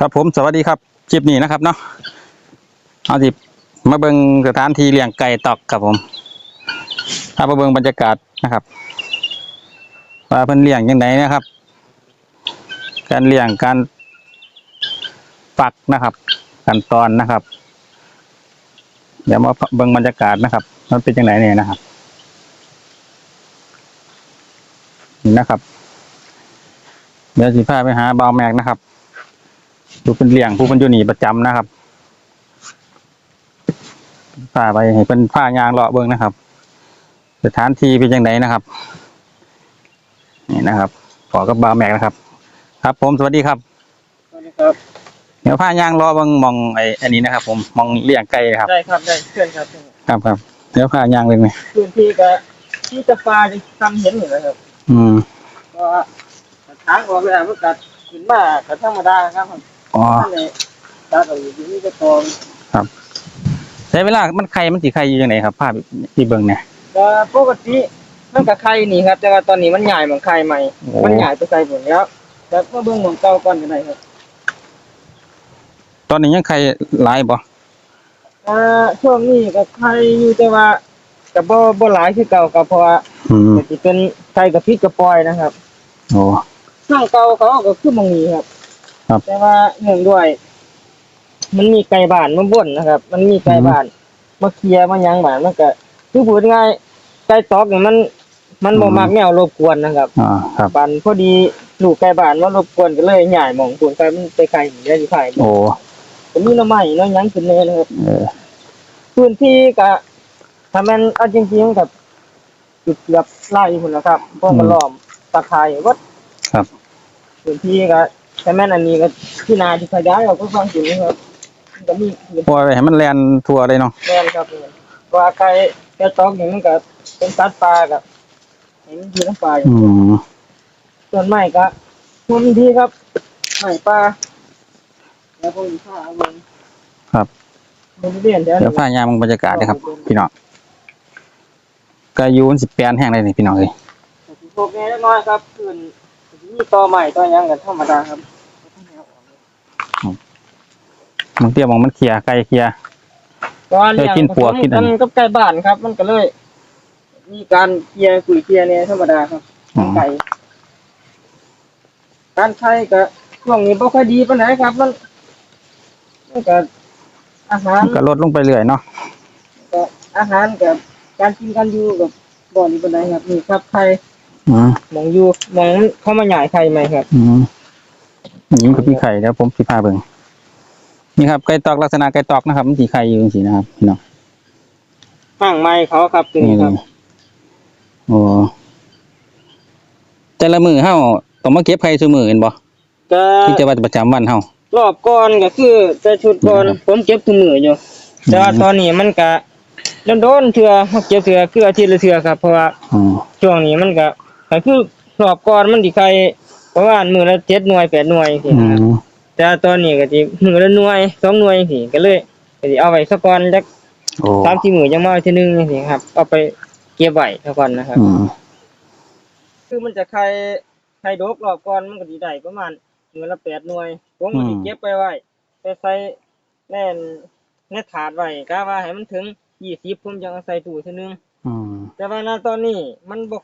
ครับผมสวัสดีครับคลิปนี้นะครับเนาะเอาที่มาเบิงสถานที่เลี้ยงไก่ตอกครับผมเอามาเบิงบรรยากาศนะครับว่าเพิ่นเลี้ยงยังไงนะครับ การเลี้ยงการปักนะครับขั้นตอนนะครับ เดี๋ยวมาเบิงบรรยากาศนะครับ มันเป็นยังไงเนี่ยนะครับนี่นะครับ เดี๋ยวสิพาไปหาเบาวแมกนะครับ ดูเป็นเลี้ยงผู้เป็นอยู่นี่ประจำนะครับพาไปให้เป็นผ้ายางเลาะเบิ้งนะครับ สถานที่เป็นยังไงนะครับ นี่นะครับ ขอกับบาวแม็กนะครับ ครับผมสวัสดีครับสวัสดีครับเดี๋ยวผ้ายางเลาะเบิ้งมองไอ้อันนี้นะครับ ผมมองเลี้ยงไก่ครับได้ครับได้เพื่อนครับครับครับเดี๋ยวผ้ายางเลยไหมพื้นที่ก็ที่จะฟ้าที่ทำเห็นอยู่นะครับ อืมก็ทางออกแล้วมันกัดขึ้นมาก็ธรรมดาครับ อ๋อท่านเลยตาตัวอยู่นี่ก็ตองใช้เวลามันไข่มันสีไข่อยู่ยังไงครับ ภาพที่เบิ้งเนี่ยก็ปกติมันกับไข่นี่ครับ แต่ว่าตอนนี้มันใหญ่เหมือนไข่ใหม่ โอ้ มันใหญ่ตัวไข่ผลแล้วแต่เมื่อเบื้องของเก่าก่อนก็ได้ครับตอนนี้ยังไข่หลายบ่อ่าช่วงนี้ก็ไข่อยู่แต่ว่าก็บ่บ่หลายคือเก่าก็เพราะว่าอืมก็สิเป็นไข่กับพริกกระปอยนะครับ โอ้ช่วงเก่าเขาก็คือหมองนี้ครับ ครับ แต่ว่าเนื่องด้วย มันมีไก่บ้านมาบ่นนะครับ มันมีไก่บ้านมาเคลียร์มาหยังบ้านมันก็คือพูดง่ายไก่ตอกนี่มันมันบ่มักแนวรบกวนนะครับอ่าครับ บ้านพอดีลูกไก่บ้านมารบกวนก็เลยย้ายหม่องปูนไก่มันไปไกลอยู่ได้อยู่ไผโอ้ก็มีหน้ำไม้เน้อยยังขึ้นเลยนะครับ เออพื้นที่ก็ถ้าแม่นเอาจริงๆกับจุดเกือบไร่พุ่นนะครับพวกกระล้อมตะไคร้วัดครับพื้นที่ก็ ถ้าแม่นอันนี้ก็ที่นาที่ขยายออกก็ฟังถึงนะครับมันก็มีพื้นปล่อยไปให้มันแลนทั่วเลยเนาะแม่นครับเนี่ยว่าไก่ไก่ตอกอย่างมันก็เป็นสัตว์ป่ากับเห็นอยู่น้ำป่าอยู่อืมส่วนไม้ก็พื้นที่ครับไม้ป่าแล้วพวกนี้ข้าเอาลงครับบริเวณเดี๋ยวเดี๋ยวพายามองบรรยากาศเลยครับ พี่น้องกายูนสิบแปนแห้งเลยนี่พี่น้องเลยพวกนี้เล็กน้อยครับคืนมีต่อใหม่ต่อหยังกันธรรมดาครับ มันเตี้ยมองมันเคลียร์ไกลเคลียร์ก็เลี้ยงได้กินปวกกินอักันนกับไก่บ้านครับ มันก็เลย มีการเคลียร์คุยเคลียร์เนี่ยธรรมดาครับอ๋อไก่การใช้ก็ช่วงนี้บ่ค่อยดีปานไหนครับ มันมันก็อาหารมันก็ลดลงไปเรื่อยเนาะก็อาหารกับการกินกันอยู่กับบ่อนี้ปานไหนครับนี่ครับไข่อืมหมองอยู่หมองเข้ามาใหญ่ไข่ไหมครับ อืมนี่มันคือพี่ไข่แล้วผมสิพาเบิ่ง นี่ครับไก่ตอกลักษณะไก่ตอกนะครับมันสีไข่อยู่จริงๆนะครับพี่น้องห้างไม้เขาครับตัวนี่นี้เลครับยโอ้แต่ละมือเฮาต้องมาเก็บไข่ซุมือเห็นบ่ก็ที่จะว่าประจำวันเฮารอบก่อนก็คือแต่ชุดก่อนครับผมเก็บทุกมืออยู่แต่ว่าอืมตอนนี้มันก็โดนๆเทื่อมาเก็บเทื่อคืออาทิตย์ละเทื่อครับเพราะว่าอืมช่วงนี้มันก็ก็คือรอบก่อนมันสิใครประมาณมือละ7หน่วย8หน่วยสิอืนะครับม แต่ตอนนี้ก็สิมือละหน่วย2หน่วยสิก็เลยก็สิเอาไว้สักก่อนจักโอ้3 4มื้อจังมาเอาทีนึงจังซี่ครับ เอาไปเก็บไว้สักก่อนนะครับ อืมคือมันจะใครใครดกรอบก่อนมันก็สิได้ประมาณมือละ8หน่วยผมก็สิเก็บไปไว้ไปใส่แน่นในถาดไว้กะว่าให้มันถึง20ผมจังเอาใส่ตู้ทีนึง อืมแต่ว่าณตอนนี้มันบ่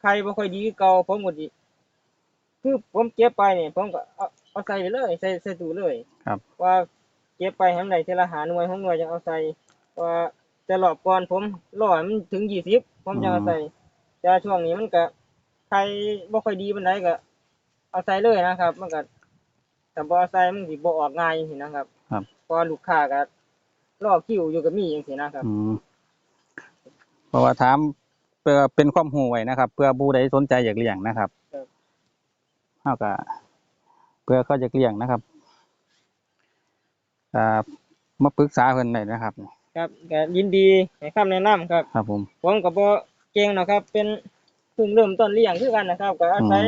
ใครบ่ค่อยดีคือเก่าผมก็สิคือผมเก็บไปนี่ผมก็เอา เอาใส่ไปเลยใส่ใส่ตู้เลยครับ ว่าเก็บไปให้มันได้ทีละหาหน่วยหกหน่วยจังเอาใส่ว่าแต่รอบก่อนผมรอให้มันถึง20ผมจังเอาใส่แต่ช่วงนี้มันก็ใครบ่ค่อยดีปานใดก็ เอาใส่เลยนะครับ มันก็แต่บ่เอาใส่มันสิบ่ออกง่ายจังซี่นะครับ ครับเพราะลูกค้าก็รอคิวอยู่ก็มีจังซี่นะครับ อืมเพราะว่าถามเพื่อเป็นความหูไว้นะครับ เพื่อผู้ใดสนใจอยากเลี้ยงนะครับครับ เท่ากับ เพื่อเขาจะเลี้ยงนะครับอ่ามาปรึกษาเพิ่นได้นะครับ ครับก็ยินดีให้คำแนะนำครับ ครับผม ผมก็บ่เก่งนะครับ เป็นเพิ่งเริ่มต้นเลี้ยงคือกันนะครับ ก็อาศัยอืม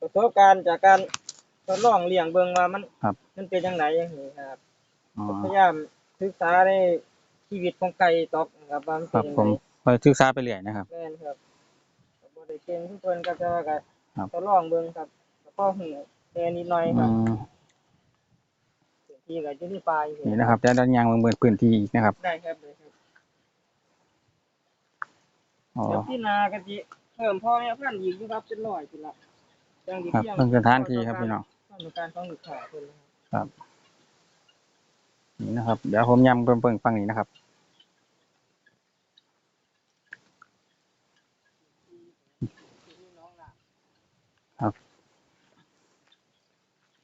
ประสบการณ์จากการทดลองเลี้ยงเบิ่งว่ามันครับ มันเป็นจังไดอย่างนี้ครับอ๋อพยายามศึกษาในชีวิตของไก่ตอกนะครับว่ามันคเป็รันบจังผไดมไปศึกษาไปเรื่อยนะครับ แม่นครับก็บ่ได้เก่งทุกคนก็จะว่าก็ครับ ทดลองเบิ่งครับแล้วก็หู แค่นิดหน่อยคอืรับมทีก็จะได้ปลาอยู่นี่นะครับแต่ด้านยางเมืองพื้นที่อีกนะครับได้ครับได้ครับอ๋อแล้วที่นาก็สิเพิ่มพ่อแม่พันธุ์อีกอยู่ครับเป็นร้อยพุ่นละจังสิครับเพียงเรื่องสถานที่ครับพี่น้องต้องการของลูกค้าเพิ่นนะครับนี่นะครับ เดี๋ยวผมย้ำเพิ่งๆฟังนี้นะครับ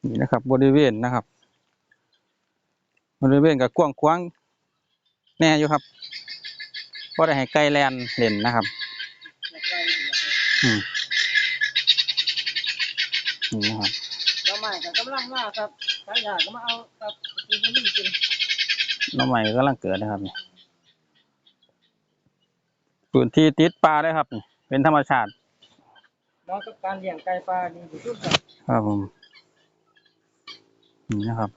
นี่นะครับ บริเวณนะครับ บริเวณกับกว้างขวางแน่อยู่ครับเพราะได้ให้ไก่แลนเล่นนะครับอืมนี่นะครับแล้วใหม่ก็กำลังมาครับถ้าอยากก็มาเอาครับสิบ่มีกินน้องใหม่กำลังเกิดนะครับนี่พื้นที่ติดปลาได้ครับนี่เป็นธรรมชาติเหมาะกับการเลี้ยงไก่ปลาดีที่สุดครับครับผม นี่นะครับ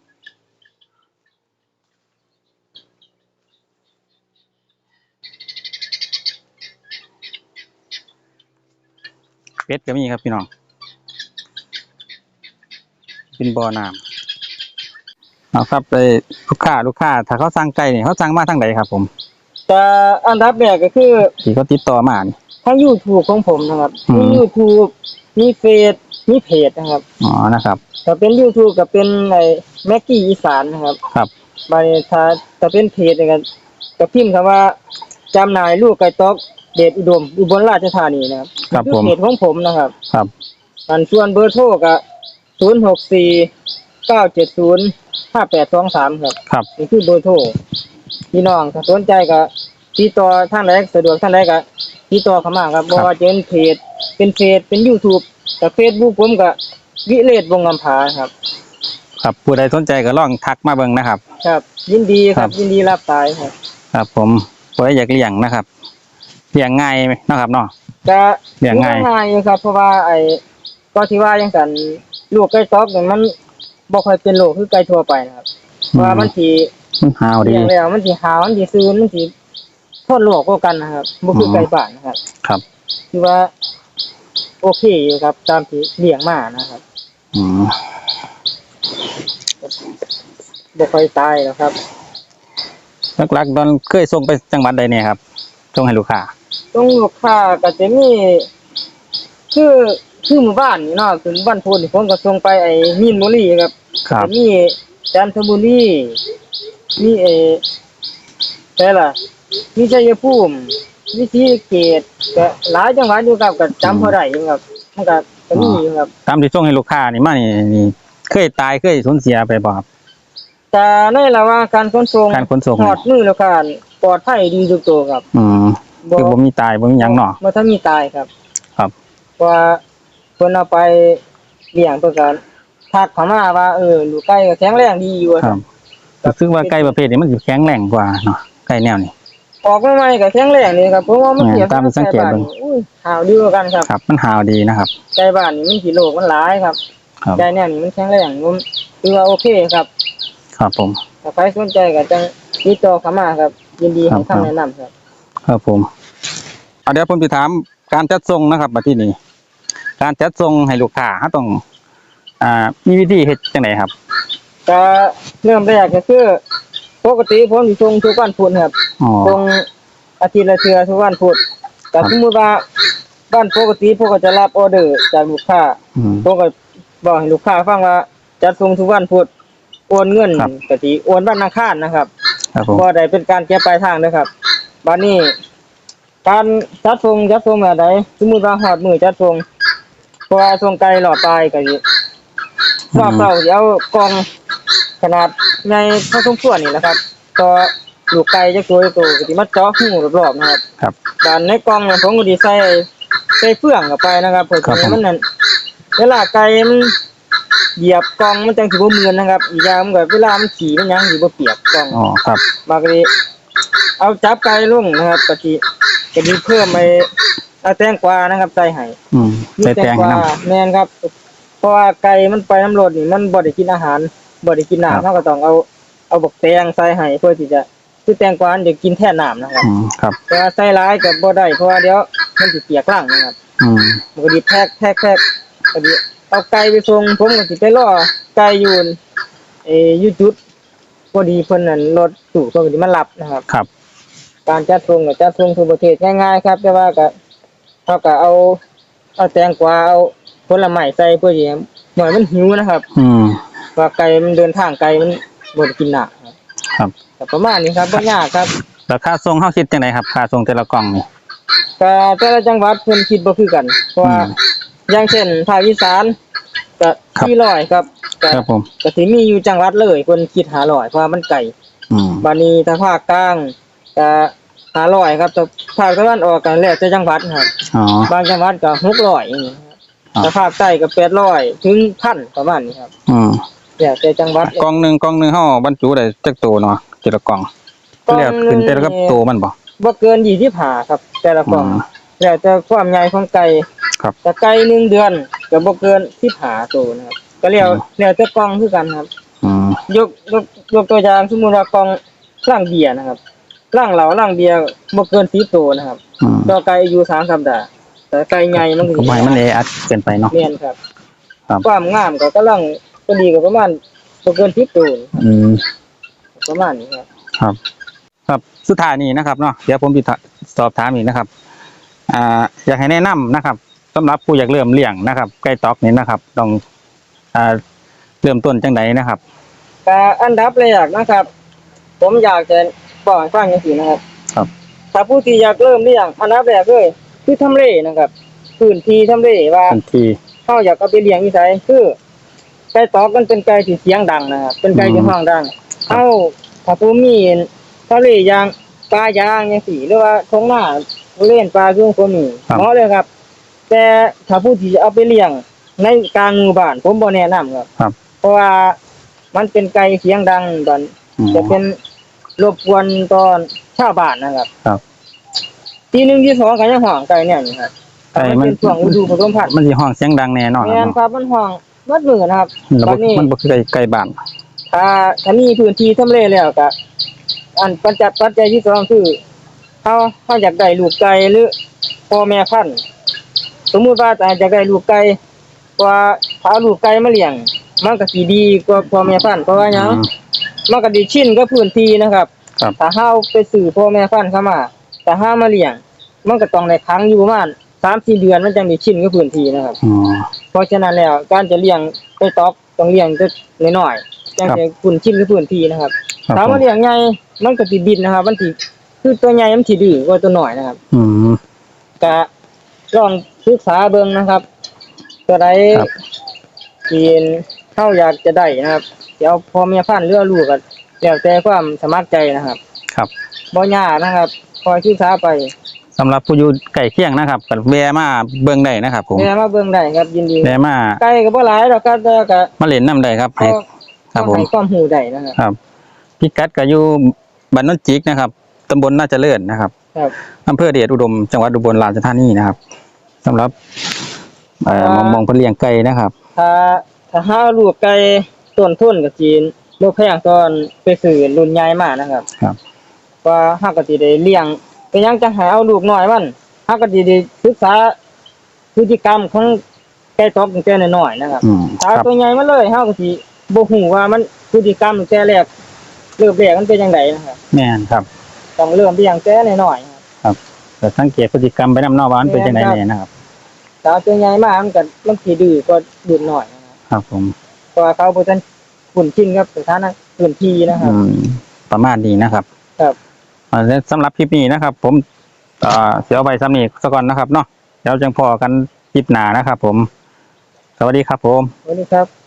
เป็ดก็มีครับพี่น้องเป็นบ่อน้ำเอาครับไปลูกค้าลูกค้า ถ้าเขาสั่งไก่เนี่ยเขาสั่งมาทางไหนครับ ผมแต่อันดับแรกก็คือที่เขาติดต่อมานี่ทาง YouTube ของผมนะครับ อืมมี YouTube มีเฟซ มีเพจนะครับ อ๋อนะครับถ้าเป็น YouTube ก็เป็นไอ้แม็กกี้อีสานนะครับครับบานี้ถ้าถ้าเป็นเพจเนี่ยก็ก็พิมพ์คำว่าจำหน่ายลูกไก่ต๊อกเดชอุดมอุบลราชธานีนะครับครับคือผมเพจของผมนะครับ ครับอันส่วนเบอร์โทรก็ศูนย์หกสี่เก้าเจ็ดศูนย์ห้าแปดสองสามครับครับนี่คือเบอร์โทรพี่น้องถ้าสนใจก็ติดต่อทางไหนสะดวกทางไหนก็ติดต่อเข้ามาครับบ่ว่าจะเป็นเพจเป็นเฟซเป็น YouTube แต่เฟซบุ๊กผมก็วิเลศวงศ์ลำพาครับ ครับผู้ใดสนใจก็ลองทักมาเบิ่งนะครับ ครับ ยินดีคครัรับ บ ยินดีรับสายครับครับ ผมผู้ใดอยากเลี้ยงนะครับเลี้ยงง่ายไหมนะครับเนาะ จะเลี้ยงง่าย ง่ายอยู่ครับ เพราะว่าไอ้ก็ที่ว่าจังซั่นลูกไก่ต๊อกเนี่ยมันบ่ค่อยเป็นโรคคือไก่ทั่วไปนะครับเพราะว่ามันสิมันหาวดี เลี้ยงแล้วมันสิหาวมันสิซื่นมันสิทนโรคกว่ากันนะครับบ่คืออม ไก่บ้านนะครับ ครับ คือว่า โอเคอยู่ครับ ตามที่เลี้ยงมานะครับอืมบ่ค่อยตายหรอกครับหลักๆตอนเคยส่งไปจังหวัดใดเนี่ยครับส่งให้ลูกค้าตรงลูกค้าก็จะมีคือคือหมู่บ้านนี่เนาะคือหมู่บ้านพูนนี่ผมก็ส่งไปไอ้มีนบุรีครับครับก็มีจันทบุรีมีเออแต่ล่ะมีชัยภูมิ มีศรีสะเกษก็หลายจังหวัดอยู่ครับก็จำบ่ได้อยู่ครับมันก็ก็มีอยู่ครับตามที่ส่งให้ลูกค้านี่มานี่นี่ เคยตายเคยสูญเสียไปบ่ครับแต่ในระหว่างการขนส่งการขนส่งหอดมือแล้วกันปลอดภัยดีทุกตัวครับอืมคือบ่มีตายบ่มีหยังเนาะบ่ทันมีตายครับครับเพราะว่าเพิ่นเอาไปเลี้ยงเพิ่นก็ทักเข้ามาว่าเออลูกไก่ก็แข็งแรงดีอยู่อะครับรู้สึกว่าไก่ประเภทนี้มันสิแข็งแรงกว่าเนาะไก่แนวนี้ ออกมาใหม่ก็แข็งแรงนี่ครับเพราะว่ามันแม่นเทียบตามที่สังเกตไก่บ้านเบิ่งนี่อุ้ยหาวดีกว่ากันครับครับ มันหาวดีนะครับไก่บ้านนี่มันสิโรคมันหลายครับครับไก่แนวนี้มันแข็งแรงมันคือว่าโอเคครับ ครับผมถ้าใครสนใจก็จังติดต่อเข้ามาครับ ยินดีให้ครับคำแนะนำครับ ครับผมเอาเดี๋ยวผมจะถามการจัดส่งนะครับมาที่นี่การจัดส่งให้ลูกค้าเราต้อง อ่า มีวิธีเฮ็ดจังไดครับก็เริ่มแรกก็คือ ปกติผมสิส่งทุกวันพุธครับอ๋อ ส่งอาทิตย์ละเทื่อทุกวันพุธแต่สมมุติว่าบ้านปกติพวกก็จะรับออเดอร์จากลูกค้าอืม ผมก็บอกให้ลูกค้าฟังว่าจัดส่งทุกวันพุธโอนเงินครับ กติโอนวันอังคารนะครับครับผมบ่ได้เป็นการเก็บปลายทางนะครับบัดนี้ การจัดส่งจัดส่งแบบใดสมมุติว่าฮอดมื้อจัดส่งเพราะว่าส่งไกลหลอดปลายก็สิรอบเก่าสิเอากล่อง ขนาดใหญ่พอสมควรนี่แหละครับต่อลูกไก่จักตัวจักตัวก็สิมาเจาะหูรอบๆนะครับครับ ด้านในกล่องเนี่ยผมก็สิใส่ใส่เฟืองเข้าไปนะครับเพื่อครับให้ผมมันนั่นเวลาไก่มันเหยียบกล่องมันจังสิบ่มือนนะครับ อีกอย่างมันก็เวลามันขี่มันหยังสิบ่เปียกกล่อง อ๋อครับ บางทีเอาจับไก่ลงนะครับกะทิกะทิเพิ่มไปเอาแตงกวานะครับใส่ให้อืมใส่แตงกวาน้แม่นครับ เพราะว่าไก่มันไปน้ำรดนี่มันบ่ได้กินอาหาร บ่ได้กินครับ น้ำเราก็ต้องเอาเอาบักแตงใส่ให้เพื่อที่จะคือแตงกวาเดี๋ยวกินแทนน้ำนะครับำอืมครับ แต่ว่าใส่ร้ายกับบ่ได้เพราะว่าเดี๋ยวมันสิเปียกร่างนะครับ อืมมันก็ดีแทกแทกแทกก็ดีเอาไก่ไปส่งผมก็สิไปรอไก่อยู่เอออยู่จุดพอดีเพิ่นนั่นรถตู้เพิ่นก็สิมารับนะครับ ครับ การจัดส่งก็จัดส่งทั่วประเทศง่ายๆครับแต่ว่าก็เฮาก็เอาเอาแตงกวาเอาผลไม้ใส่เพื่อสิให้หน่อยมันหิวนะครับ อืม ว่าไก่มันเดินทางไกลมันบ่ได้กินหนักครับครับก็ประมาณนี้ครับบ่ยากครับแล้วค่าส่งเฮาคิดจังไดครับค่าส่งแต่ละกล่องนี่ก็แต่ละจังหวัดเพิ่นคิดบ่คือกัน เพราะว่าอืมอย่างเช่นภาคอีสานก็ครับ400ครับก็ครับผมก็สิมีอยู่จังหวัดเลยเพิ่นคิด500เพราะว่ามันไกลอืมบัดนี้ถ้าภาคกลางก็500ครับแต่ภาคตะวันออกก็แล้วแต่จังหวัดครับอ๋อ บางจังหวัดก็600อย่างนี้ครับอ๋อแต่ภาคใต้ก็800ถึง1,000ประมาณนี้ครับ อืม แล้วแต่จังหวัดกล่องหนึงกล่องหนึงเฮาบรรจุได้จักตัวเนาะแต่ละกล่องกล่องแล้วขึ้นแต่ละกับตัวมันบ่ บ่เกิน25ครับ แต่ละกล่องอืมแล้วแต่ความใหญ่ของไก่ครับแต่ไก่หนึ่งเดือนก็บ่เกิน15ตัวนะครับก็แล้วอืม แล้วแต่กล่องคือกันครับ อืมยกยกยกตัวอย่างสมมุติว่ากล่องล่างเบียร์นะครับล่างเหลาล่างเบียร์บ่เกิน10ตัวนะครับ อืมต่อไก่อายุ3สัปดาห์แต่ไก่ใหญ่มันก็ก็บ่ให้มันแออัดเกินไปเนาะ แม่นครับ ครับ ความงามก็กำลัง พอดีก็ประมาณบ่เกิน10ตัวครับอืม ประมาณนี้ครับครับ ครับสุดท้ายนี้นะครับเนาะเดี๋ยวผมจะสอบถามอีกนะครับ อ่า อยากให้แนะนำนะครับสำหรับผู้อยากเริ่มเลี้ยงนะครับไก่ตอกนี้นะครับ ต้องอ่าเริ่มต้นจังไดนะครับก็อันดับแรกนะครับ ผมอยากจะบอกให้ฟังจังซี่นะครับครับ ถ้าผู้ที่อยากเริ่มเลี้ยงอันดับแรกเลยคือทำเลนะครับพื้นที่ทำเลว่า ทันทีเฮาอยากเอาไปเลี้ยงอีไสคือ ไก่ตอกมันเป็นไก่ที่เสียงดังนะครับเป็นไก่ที่อืมห้องดังครับเฮาถ้าผู้มีทะเลอยางปลายางจังซี่หรือว่าท้องนาเล่นปลาคือผมมีเหมาะเลยครับ แต่ถ้าผู้ที่จะเอาไปเลี้ยงในกลางหมู่บ้าน ผมบ่แนะนำครับครับ เพราะว่ามันเป็นไก่เสียงดังบันอืมจะเป็นรบกวนตอนชาวบ้านนะครับ ครับทีหนึ่งที่สองก็ยังห่องไก่เนี่ยนี่ครับไก่มันมันเป็นช่วงฤดูผสมพันธุ์มันสิห้องเสียงดังแน่นอนคแม่รับนเนาะครับมันห่อง มัดมือนะครับแล้วตบ่อนนี้มันบ่คือไก่ไก่บ้านถ้าถ้ามีพื้นที่ทำเลแล้วก็อันปัจจัยปัจจัยที่สองคือเฮาเฮาอยากได้ลูกไก่หรือพ่อแม่พันธุ์สมมุติว่าถ้าอยากได้ลูกไก่ว่าถ้าเอาลูกไก่มาเลี้ยงมันก็สิดีกว่าพ่อแม่พันธุ์เพราะว่าหยังอืม มันก็ไดีชินกับพื้นที่นะครับครับ ถ้าเฮาไปซื้อพ่อแม่พันธุ์เข้ามาแต่เฮามาเลี้ยง มันก็ต้องได้ค้างอยู่ประมาณ3-4เดือนมันจังได้ชินกับพื้นที่นะครับ อืม เพราะฉะนั้นแล้วการจะเลี้ยงไก่ตอกต้องเลี้ยงแต่น้อยๆจังครับจะคุ้นชินกับพื้นที่นะครับครับถ้าผมมาเลี้ยงใหญ่มันก็สิบินนะครับ มันสิคือตัวใหญ่มันสิดื้อกว่าตัวน้อยนะครับ อืมก็ลองศึกษาเบิ่งนะครับ ตัวใดครับที่เฮาอยากจะได้นะครับ เดี๋ยวพ่อแม่พันธุ์หรือว่าลูกก็แล้วแต่ความสมัครใจนะครับ ครับบ่ยากนะครับ คอยศึกษาไป สำหรับผู้อยู่ใกล้เคียงนะครับก็แวะมาเบิ่งได้นะครับ ผมแม่มาเบิ่งได้ครับยินดีแวะมาไกลก็บ่หลายดอกครับแต่ก็มาเล่นน้ำได้ครับก็ให้ครับผมให้ความรู้ได้นะครับครับพิกัดก็อยู่บ้านโนนจิกนะครับตำบลน่าเจริญนะครับครับอำเภอเดชอุดม จังหวัดอุบลราชธานีนะครับสำหรับเอ่อมองมองเพิ่นเลี้ยงไก่นะครับ ถ้าถ้าหาลูกไก่ต้นทุนก็จีนบ่แพงตอนไปซื้อรุ่นใหญ่มานะครับ ครับว่าเฮาก็สิได้เลี้ยง เป็นหยังจังให้เอาลูกน้อยมันเฮาก็สิได้ศึกษาพฤติกรรมของไก่ตอกตั้งแต่น้อยๆนะครับอืมถ้าครับตัวใหญ่มาเลยเฮาก็สิบ่ฮู้ว่ามันพฤติกรรมตั้งแต่แรกเริ่มแรกมันเป็นจังไดนะครับแม่นครับต้องเริ่มเลี้ยงแต่น้อยๆครับ แต่สังเกตพฤติกรรมไปนำเนอกว่ามันเป็นจังไดแน่นะครับ ถ้าตัวใหญ่มามันก็มันสิดื้อกว่ารุ่นน้อยนะครับครับผมเพราะว่าเขาบ่ทันคุ้นชินกับสถานะพื้นที่นะครับ อืมประมาณนี้นะครับครับอ่าและ สำหรับคลิปนี้นะครับ ผมเสียเอาไปซ้ำนี้ซะก่อนนะครับเนาะเดี๋ยวจังพอกันคลิปหนานะครับ ผม สวัสดีครับผม สวัสดีครับ